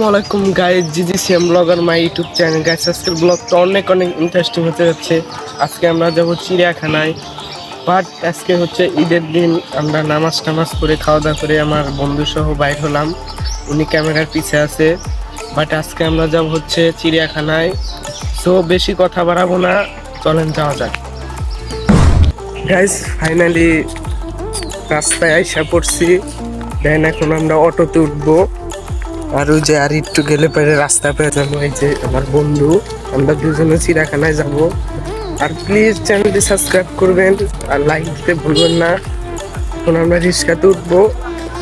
আসসালামু আলাইকুম guys GG CM vlogger my YouTube channel. Guys আজকের ব্লগটা অনেক অনেক ইন্টারেস্টিং হতে যাচ্ছে। আজকে আমরা যাব চিড়িয়াখানায়। বাট আজকে হচ্ছে ঈদের দিন। আমরা নামাজ টামাজ করে খাওয়া দাওয়া করে আমার বন্ধু সহ বাইর হলাম। উনি ক্যামেরার পিছে আছে। বাট আজকে আমরা যাব হচ্ছে চিড়িয়াখানায়। সো বেশি কথা বাড়াবো না। চলেন, যাওয়া যাক। গাইজ ফাইনালি রাস্তায় আইসা পড়ছি। দেন এখন আমরা অটোতে উঠবো। আর ওই যে আর একটু গেলে পরে রাস্তা পেয়ে যাব, এই যে আমার বন্ধু। আমরা দুজনে চিড়িয়াখানায় যাব। আর প্লিজ চ্যানেলটি সাবস্ক্রাইব করবেন আর লাইক দিতে ভুলবেন না। এখন আমরা রিক্সাতে উঠবো।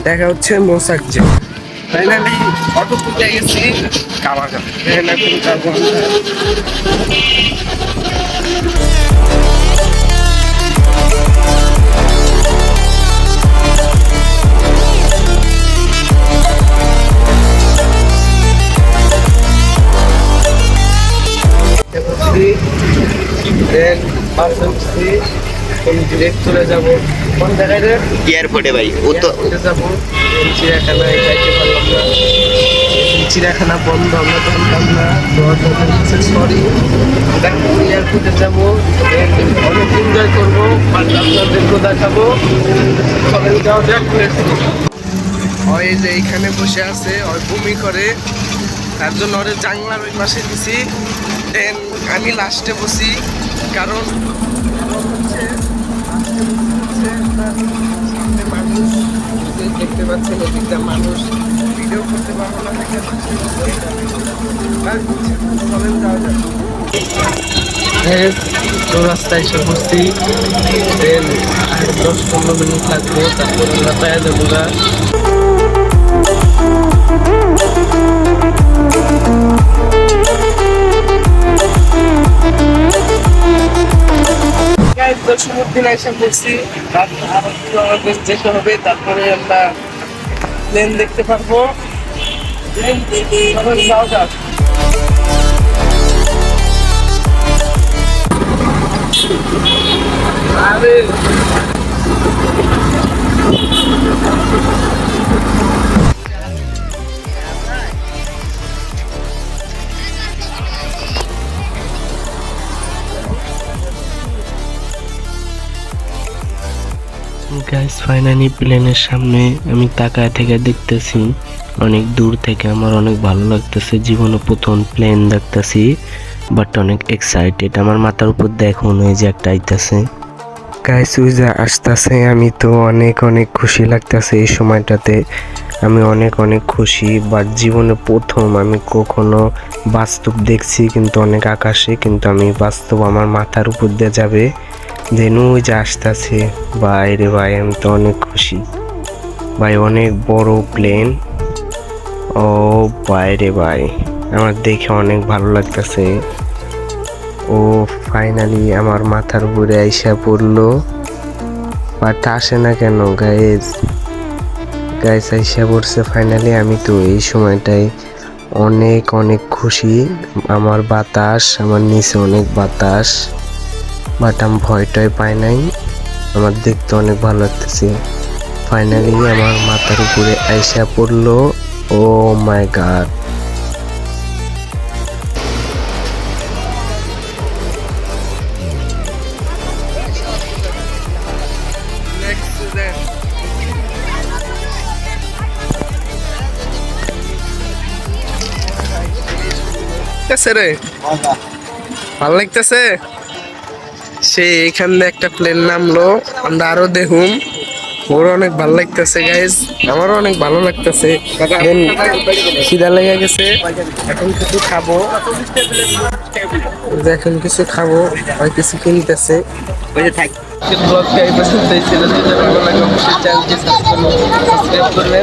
দেখা হচ্ছে মোসাক যে। ফাইনালি অটো তুলে গেছি। বাসে উঠছি ডিরেক্ট চলে যাব। কোন জায়গায় রে? এয়ারপোর্টে ভাই ও তো যাব। চিড়িয়াখানায় যাইতে পারলাম না। চিড়িয়াখানা বন্ধ আমরা তো জানতাম না। কাছে সরি এয়ারপোর্টে যাব। অনেক এনজয় করব বাট আপনাদেরকেও দেখাবো। যাওয়া যাক। ওই যে এইখানে বসে আছে ওই বমি করে। তার জন্য ওরে জাংলার ওই পাশে দিছি। দেন আমি লাস্টে বসি। কারণ হচ্ছে সামনে মানুষ দেখতে পাচ্ছেন এদিকটা মানুষ ভিডিও করতে পারব না দেখে আর চলেন যাওয়া দশ পনেরো মিনিট লাগবে, তারপর আমরা পায়ে দেবো দশমীর দিন এসে একটু আমাদের যেতে হবে তারপরে আমরা প্লেন দেখতে পারব। আরে গাইস ফাইনালি প্লেনের সামনে আমি তাকায় থেকে দেখতেছি, অনেক দূর থেকে আমার অনেক ভালো লাগতেছে, জীবনে প্রথম প্লেন দেখতেছি বাট অনেক এক্সাইটেড আমার মাথার উপর দেখুন ওই যে একটা আইতাছে। গাইস ওই যে আসতেছে, আমি তো অনেক অনেক খুশি লাগতেছে এই সময়টাতে। আমি অনেক অনেক খুশি বাট জীবনে প্রথম আমি কখনো বাস্তব দেখছি, কিন্তু অনেক আকাশে, কিন্তু আমি বাস্তব আমার মাথার উপর দিয়ে যাবে। দেন ওই যে আসতেছে বাইরে ভাই, আমি তো অনেক খুশি। ভাই, অনেক বড় প্লেন ও বাইরে ভাই, আমার দেখে অনেক ভালো লাগতেছে। ও ফাইনালি আমার মাথার উপরে আইসা পড়ল। বাট আসে না কেন গাইজ গাইজ আইসা পড়ছে ফাইনালি আমি তো এই সময়টায় অনেক অনেক খুশি। আমার বাতাস, আমার নিচে অনেক বাতাস। বাট আমি ভয়টাই পাই নাই। আমার দেখতে অনেক ভালো লাগতেছে। ফাইনালি আমার মাথার উপরে আইসা পড়ল। ও মাই গড রে ভালো লাগতেছে? সে এখানে একটা প্লেন নামলো, আমরা আরও দেখুম। ওর অনেক ভালো লাগতেছে গাইজ আমারও অনেক ভালো লাগতেছে। খিদা লেগে গেছে। এখন কিছু খাব। এখন কিছু খাব। আর কিছু কিনতেছে। ভালো লাগে।